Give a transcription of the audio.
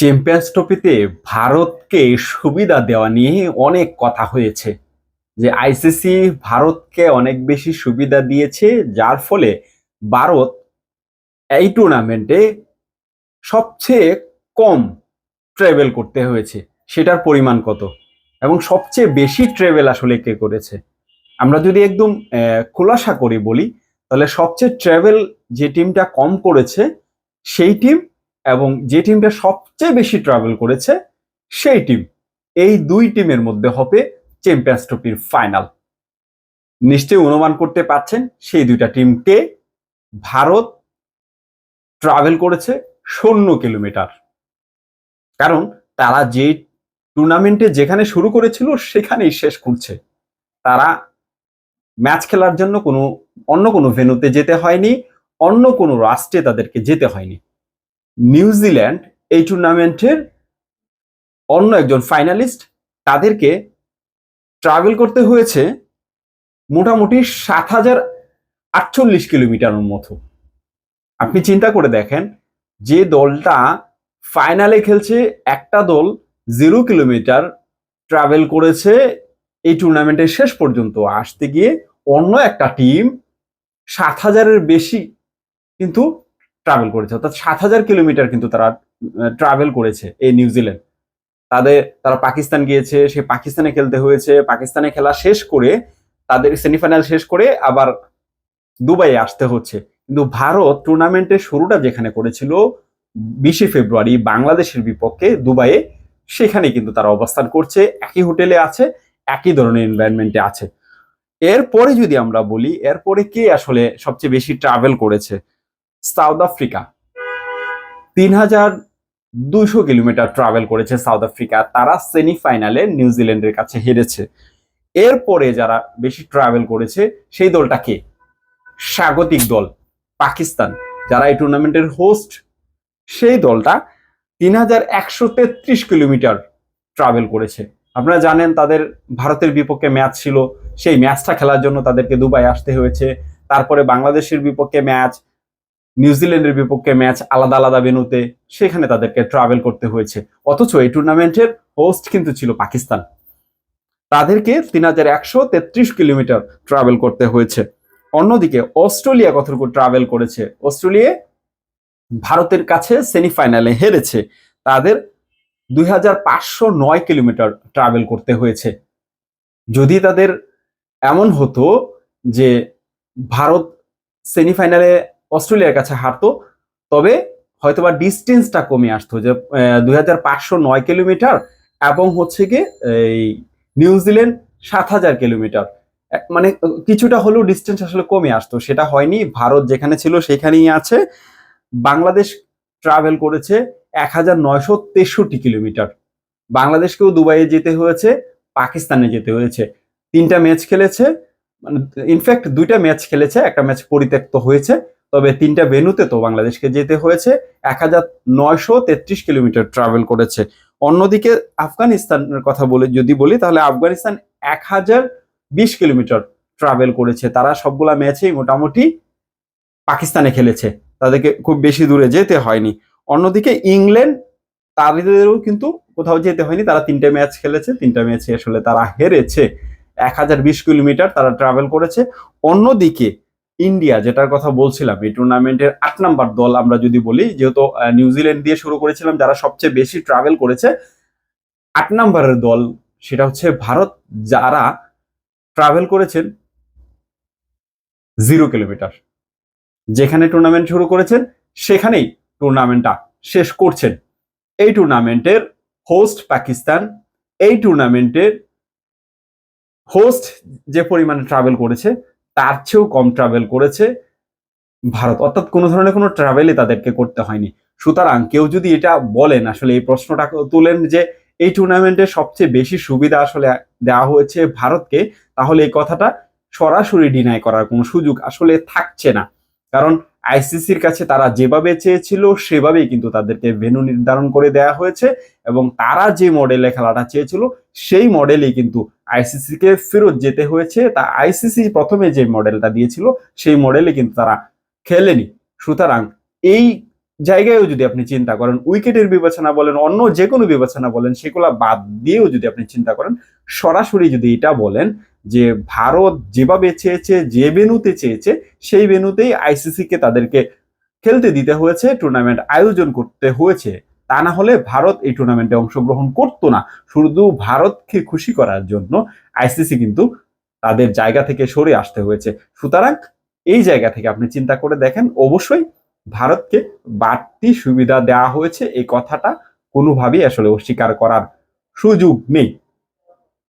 Champions ট্রফিতে ভারতকে সুবিধা দেওয়া নিয়ে অনেক কথা হয়েছে। যে আইসিসি ভারতকে অনেক বেশি সুবিধা দিয়েছে, যার ফলে ভারত এই টুর্নামেন্টে সবচেয়ে কম ট্রেভেল করতে হয়েছে। সেটার পরিমাণ কত? এবং সবচেয়ে বেশি ট্রেভেল আসলে কে করেছে? আমরা যদি একদম খোলাসা করে বলি, তাহলে সবচেয়ে ট্রেভেল যে টিমটা কম করেছে, সেই টিম এবং যে টিমটা সবচেয়ে বেশি ট্রাভেল করেছে, সেই টিম এই দুই টিমের মধ্যে হবে চ্যাম্পিয়ন্স ট্রফির ফাইনাল নিশ্চয়ই অনুমান করতে পারছেন, সেই দুইটা টিমকে ভারত ট্রাভেল করেছে শূন্য কিলোমিটার কারণ তারা যে টুর্নামেন্টে যেখানে শুরু করেছিল, সেখানেই শেষ করছে। তারা ম্যাচ খেলার জন্য কোনো, অন্য কোনো ভেন্যুতে যেতে হয়নি, অন্য কোনো রাষ্ট্রে তাদেরকে যেতে হয়নি। নিউজিল্যান্ড এই টুর্নামেন্টের অন্য একজন ফাইনালিস্ট তাদেরকে ট্রাভেল করতে হয়েছে মোটামুটি সাত হাজার আটচল্লিশ কিলোমিটারের মতো। আপনি চিন্তা করে দেখেন, যে দলটা ফাইনালে খেলছে, একটা দল জিরো কিলোমিটার ট্রাভেল করেছে এই টুর্নামেন্টের শেষ পর্যন্ত। আসতে গিয়ে অন্য একটা টিম সাত হাজারের বেশি, কিন্তু ট্রাভেল করেছে। অর্থাৎ সাত হাজার কিলোমিটার কিন্তু তারা ট্রাভেল করেছে এই নিউজিল্যান্ড তাদের, তারা পাকিস্তান গিয়েছে, সে পাকিস্তানে খেলতে হয়েছে। পাকিস্তানে খেলা শেষ করে, তাদের সেমিফাইনাল শেষ করে আবার দুবাইয়ে আসতে হচ্ছে। কিন্তু ভারত টুর্নামেন্টের শুরুটা যেখানে করেছিল, বিশে ফেব্রুয়ারি বাংলাদেশের বিপক্ষে দুবাইয়ে, সেখানে কিন্তু তারা অবস্থান করছে। একই হোটেলে আছে, একই ধরনের এনভায়রনমেন্টে আছে। এরপরে যদি আমরা বলি, এরপরে কে আসলে সবচেয়ে বেশি ট্রাভেল করেছে? South Africa. তিন হাজার দুইশো কিলোমিটার ট্রাভেল করেছে সাউথ আফ্রিকা। তারা সেমিফাইনালে নিউজিল্যান্ডের কাছে হেরেছে। এরপরে যারা বেশি ট্রাভেল করেছে, সেই দলটা কে? স্বাগতিক দল, পাকিস্তান। যারা এই টুর্নামেন্টের হোস্ট সেই দলটা তিন হাজার একশো তেত্রিশ কিলোমিটার ট্রাভেল করেছে। আপনারা জানেন, তাদের ভারতের বিপক্ষে ম্যাচ ছিল। সেই ম্যাচটা খেলার জন্য তাদেরকে দুবাই আসতে হয়েছে। তারপরে বাংলাদেশের বিপক্ষে ম্যাচ নিউজিল্যান্ডের বিপক্ষে ম্যাচ আলাদা আলাদা ভেন্যুতে সেখানে তাদেরকে ট্রাভেল করতে হয়েছে। অথচ এই টুর্নামেন্টের হোস্ট কিন্তু ছিল পাকিস্তান। তাদেরকে তিন হাজার একশো তেত্রিশ কিলোমিটার ট্রাভেল করতে হয়েছে। অন্যদিকে অস্ট্রেলিয়া কতটুকু ট্রাভেল করেছে? অস্ট্রেলিয়া ভারতের কাছে সেমিফাইনালে হেরেছে। তাদের দুই হাজার পাঁচশো নয় কিলোমিটার ট্রাভেল করতে হয়েছে। যদি তাদের এমন হতো যে ভারত সেমিফাইনালে অস্ট্রেলিয়ার কাছে হারতো, তবে হয়তোবা ডিস্টেন্সটা কমে আসতো, যে দুই হাজার পাঁচশো নয় কিলোমিটার এবং হচ্ছে গিয়ে এই নিউজিল্যান্ড সাত হাজার কিলোমিটার। মানে কিছুটা হলেও ডিস্টেন্স আসলে কমে আসতো, সেটা হয়নি। ভারত যেখানে ছিল সেখানেই আছে। বাংলাদেশ ট্রাভেল করেছে এক হাজার নয়শো তেষট্টি কিলোমিটার। বাংলাদেশকেও দুবাইয়ে যেতে হয়েছে, পাকিস্তানে যেতে হয়েছে। তিনটা ম্যাচ খেলেছে মানে ইনফ্যাক্ট দুইটা ম্যাচ খেলেছে, একটা ম্যাচ পরিত্যক্ত হয়েছে। তবে তিনটা ভেন্যুতে তো বাংলাদেশকে যেতে হয়েছে। এক হাজার নয়শো তেত্রিশ কিলোমিটার ট্রাভেল করেছে। অন্যদিকে আফগানিস্তানের কথা বলে, যদি বলি, তাহলে আফগানিস্তান এক হাজার বিশ কিলোমিটার ট্রাভেল করেছে। তারা সবগুলা ম্যাচেই মোটামুটি পাকিস্তানে খেলেছে। তাদেরকে খুব বেশি দূরে যেতে হয়নি। অন্যদিকে ইংল্যান্ড, তাদেরও কিন্তু কোথাও যেতে হয়নি। তারা তিনটে ম্যাচ খেলেছে। তিনটা ম্যাচে আসলে তারা হেরেছে। এক হাজার বিশ কিলোমিটার তারা ট্রাভেল করেছে। অন্যদিকে ইন্ডিয়া, যেটার কথা বলছিলাম, এই টুর্নামেন্টের আট নাম্বার দল আমরা যদি বলি, যেহেতু নিউজিল্যান্ড দিয়ে শুরু করেছিলাম, যারা সবচেয়ে বেশি ট্রাভেল করেছে, আট নাম্বারের দল সেটা হচ্ছে ভারত, যারা ট্রাভেল করেছেন জিরো কিলোমিটার যেখানে টুর্নামেন্ট শুরু করেছেন, সেখানেই টুর্নামেন্টটা শেষ করছেন। এই টুর্নামেন্টের হোস্ট পাকিস্তান, এই টুর্নামেন্টের হোস্ট যে পরিমাণে ট্রাভেল করেছে তার চেয়েও কম ট্রাভেল করেছে ভারত। অর্থাৎ কোনো ধরনের কোনো ট্রাভেলই তাদেরকে করতে হয়নি। সুতরাং কেউ যদি এটা বলেন, আসলে এই প্রশ্নটা তুলেন যে এই টুর্নামেন্টে সবচেয়ে বেশি সুবিধা আসলে দেওয়া হয়েছে ভারতকে, তাহলে এই কথাটা সরাসরি ডিনাই করার কোনো সুযোগ আসলে থাকছে না। কারণ আইসিসির কাছে তারা যেভাবে চেয়েছিল, সেভাবেই কিন্তু তাদেরকে ভেন্যু নির্ধারণ করে দেওয়া হয়েছে এবং তারা যে মডেলে খেলাটা চেয়েছিল, সেই মডেলেই কিন্তু আইসিসি কে ফেরত যেতে হয়েছে। তা আইসিসি প্রথমে যে মডেলটা দিয়েছিল, সেই মডেলে কিন্তু তারা খেলেনি। সুতরাং এই জায়গায়ও যদি আপনি চিন্তা করেন, উইকেটের বিবেচনা বলেন, অন্য যে কোনো বিবেচনা বলেন, সেগুলো বাদ দিয়েও যদি আপনি চিন্তা করেন, সরাসরি যদি এটা বলেন যে ভারত যেভাবে চেয়েছে, যে বেনুতে চেয়েছে, সেই বেনুতেই আইসিসিকে তাদেরকে খেলতে দিতে হয়েছে টুর্নামেন্ট আয়োজন করতে হয়েছে। তা না হলে ভারত এই টুর্নামেন্টে অংশগ্রহণ করতো না। শুধু ভারতকে খুশি করার জন্য আইসিসি কিন্তু তাদের জায়গা থেকে সরে আসতে হয়েছে। সুতরাং এই জায়গা থেকে আপনি চিন্তা করে দেখেন, অবশ্যই ভারতকে বাড়তি সুবিধা দেওয়া হয়েছে। এই কথাটা কোনোভাবেই আসলে অস্বীকার করার সুযোগ নেই।